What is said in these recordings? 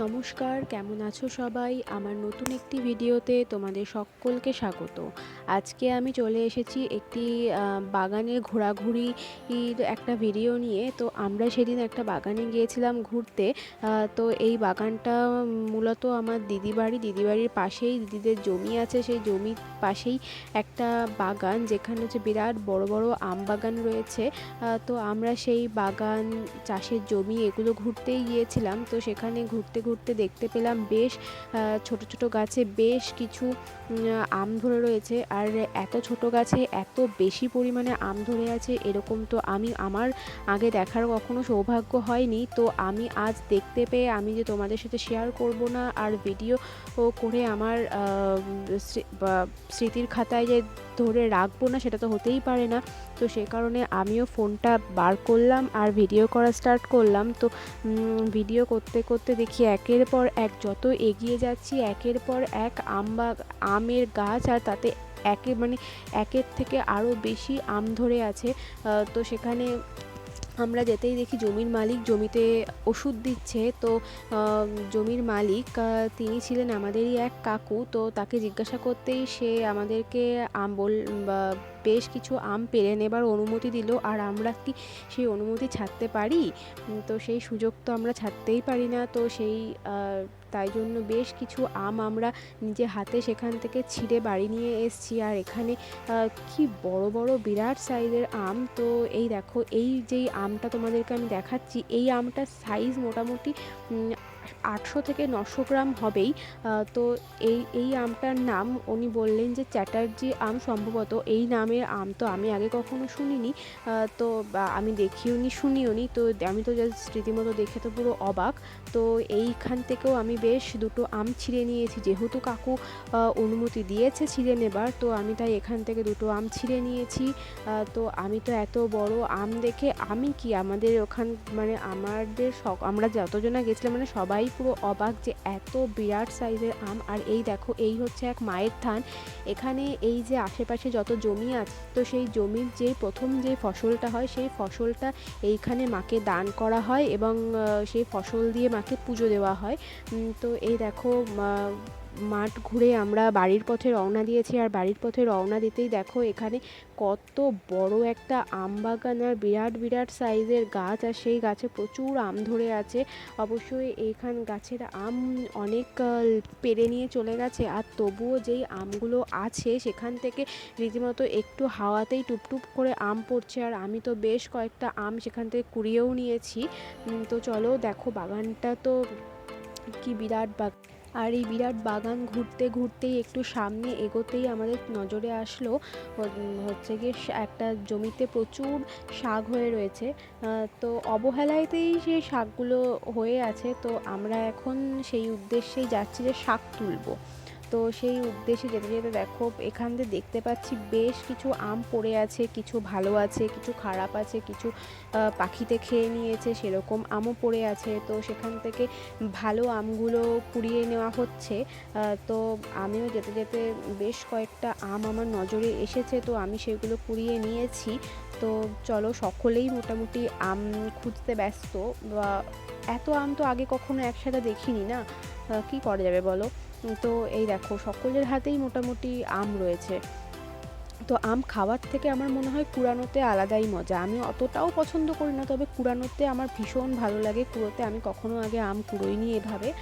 নমস্কার, কেমন আছো সবাই? আমার নতুন একটি ভিডিওতে তোমাদের সকলকে স্বাগত। আজকে আমি চলে এসেছি একটি বাগানের ঘোরাঘুরি একটা ভিডিও নিয়ে। তো আমরা সেদিন একটা বাগানে গিয়েছিলাম ঘুরতে। তো এই বাগানটা মূলত আমার দিদি বাড়ি দিদি বাড়ির পাশেই দিদিদের জমি আছে। সেই জমির পাশেই একটা বাগান যেখানে হচ্ছে বিরাট বড় বড় আম বাগান রয়েছে। তো আমরা সেই বাগান চাষের জমি এগুলো ঘুরতেই গিয়েছিলাম। তো সেখানে ঘুরতে ঘুরতে দেখতে পেলাম বেশ ছোট ছোট গাছে বেশ কিছু আম ধরে রয়েছে। আর এত ছোট গাছে এত বেশি পরিমাণে আম ধরে আছে, এরকম তো আমি, আমার আগে দেখার কখনো সৌভাগ্য হয়নি। তো আমি আজ দেখতে পেয়ে আমি যে তোমাদের সাথে শেয়ার করব না, আর ভিডিও করে আমার স্মৃতির খাতায় যে ধরে রাখব না, সেটা তো হতেই পারে না। তো সে কারণে আমিও ফোনটা বার করলাম আর ভিডিও করা স্টার্ট করলাম। তো ভিডিও করতে করতে দেখি একের পর এক যত এগিয়ে যাচ্ছি, একের পর এক আমবা আমের গাছ আর তাতে একে মানে একের থেকে আরও বেশি আম ধরে আছে। তো সেখানে আমরা যেতেই দেখি জমির মালিক জমিতে ওষুধ দিচ্ছে। তো জমির মালিক তিনি ছিলেন আমাদেরই এক কাকু। তো তাকে জিজ্ঞাসা করতেই সে আমাদেরকে আম বল বেশ কিছু আম পেরে নেবার অনুমতি দিল। আর আমরা কি সেই অনুমতি ছাড়তে পারি? তো সেই সুযোগ তো আমরা ছাড়তেই পারি না। তো সেই তাই জন্য বেশ কিছু আম আমরা নিজে হাতে সেখান থেকে ছিঁড়ে বাড়ি নিয়ে এসছি। আর এখানে কি বড় বড় বিরাট সাইজের আম। তো এই দেখো, এই যেই আমটা তোমাদেরকে আমি দেখাচ্ছি, এই আমটার সাইজ মোটামুটি আটশো থেকে নশো গ্রাম হবেই। তো এই এই আমটার নাম উনি বললেন যে চ্যাটার্জি আম সম্ভবত। এই নামের আম তো আমি আগে কখনো শুনিনি। তো আমি দেখিও নি, শুনিও নি। তো আমি তো জাস্ট রীতিমতো দেখে তো পুরো অবাক। তো এইখান থেকেও আমি বেশ দুটো আম ছিঁড়ে নিয়েছি। যেহেতু কাকু অনুমতি দিয়েছে ছিঁড়ে নেবার, তো আমি তাই এখান থেকে দুটো আম ছিঁড়ে নিয়েছি। তো আমি তো এত বড় আম দেখে আমি কি আমাদের ওখান মানে আমাদের আমরা যতজনা গেছিলাম মানে সবাই সবাই পুরো অবাক যে এত বিরাট সাইজের আম। আর এই দেখো, এই হচ্ছে এক মায়ের থান এখানে এই যে আশেপাশে যত জমি আছে, তো সেই জমির যে প্রথম যে ফসলটা হয়, সেই ফসলটা এইখানে মাকে দান করা হয় এবং সেই ফসল দিয়ে মাকে পুজো দেওয়া হয়। তো এই দেখো মাঠ ঘুরে আমরা বাড়ির পথে রওনা দিয়েছি। আর বাড়ির পথে রওনা দিতেই দেখো এখানে কত বড় একটা আম বাগান আর বিরাট বিরাট সাইজের গাছ। আর সেই গাছে প্রচুর আম ধরে আছে। অবশ্যই এইখান গাছের আম অনেক পেরে নিয়ে চলে গেছে। আর তবুও যেই আমগুলো আছে সেখান থেকে রীতিমতো একটু হাওয়াতেই টুপটুপ করে আম পড়ছে। আর আমি তো বেশ কয়েকটা আম সেখান থেকে কুড়িয়েও নিয়েছি। তো চলো দেখো বাগানটা তো কি বিরাট বাগান আর এই বিরাট বাগান ঘুরতে ঘুরতেই একটু সামনে এগোতেই আমাদের নজরে আসলো হচ্ছে গিয়ে একটা জমিতে প্রচুর শাক হয়ে রয়েছে। তো অবহেলাতেই সেই শাকগুলো হয়ে আছে, তো আমরা এখন সেই উদ্দেশ্যেই যাচ্ছি যে শাক তুলবো। তো সেই উদ্দেশ্যে যেতে যেতে দেখো, এখান থেকে দেখতে পাচ্ছি বেশ কিছু আম পড়ে আছে, কিছু ভালো আছে, কিছু খারাপ আছে, কিছু পাখিতে খেয়ে নিয়েছে, সেরকম আমও পড়ে আছে। তো সেখান থেকে ভালো আমগুলো কুড়িয়ে নেওয়া হচ্ছে। তো আমিও যেতে যেতে বেশ কয়েকটা আম আমার নজরে এসেছে, তো আমি সেগুলো কুড়িয়ে নিয়েছি। তো চলো, সকলেই মোটামুটি আম খুঁজতে ব্যস্ত। বা, এত আম তো আগে কখনো একসাথে দেখিনি না? কি করা যাবে বলো? তো এই দেখো, সকলের হাতেই মোটামুটি আম রয়েছে। তো আম খাওয়ার থেকে আমার মনে হয় কুড়ানোতে আলাদাই মজা। আমি অতটাও পছন্দ করি না, তবে কুড়ানোতে আমার ভীষণ ভালো লাগে। কুড়োতে আমি কখনো আগে আম কুড়োইনি এভাবে।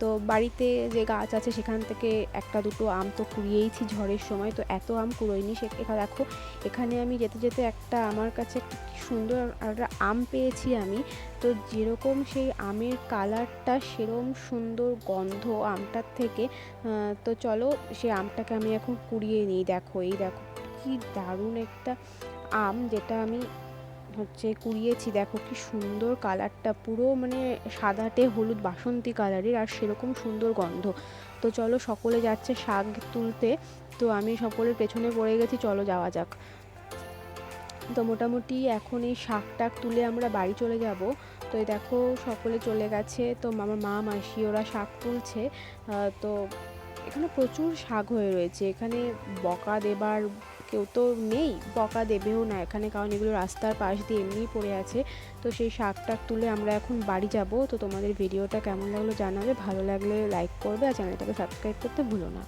তো বাড়িতে যে গাছ আছে সেখান থেকে একটা দুটো আম তো কুড়িয়েইছি ঝড়ের সময়, তো এত আম কুড়োইনি সে দেখো, এখানে আমি যেতে যেতে একটা আমার কাছে সুন্দর একটা আম পেয়েছি আমি, তো যেরকম সেই আমের কালারটা সেরম সুন্দর গন্ধ আমটার থেকে তো চলো সেই আমটাকে আমি এখন কুড়িয়ে নিই, দেখো, এই দেখো, কি দারুণ একটা আম যেটা আমি হচ্ছে কুড়িয়েছি, দেখো কি সুন্দর কালারটা, পুরো মানে সাদাটে হলুদ বাসন্তী কালারের আর সেরকম সুন্দর গন্ধ। তো চলো সকলে যাচ্ছে শাক তুলতে, তো আমি সকলের পেছনে পড়ে গেছি, চলো যাওয়া যাক। তো মোটামুটি এখন এই শাক টাক তুলে আমরা বাড়ি চলে যাব। তো এই দেখো সকলে চলে গেছে, তো আমার মা, মাসি ওরা শাক তুলছে। তো এখানে প্রচুর শাক হয়ে রয়েছে, এখানে বকা দেবার কেউ তো নেই, বকা দেবেও না। এখানে কারণ এগুলো রাস্তার পাশ দিয়ে এমনিই পড়ে আছে। তো সেই শাক টাক তুলে আমরা এখন বাড়ি যাব। তো তোমাদের ভিডিওটা কেমন লাগল জানাবে। ভালো লাগলে লাইক করবে আর চ্যানেলটাকে সাবস্ক্রাইব করতে ভুলো না।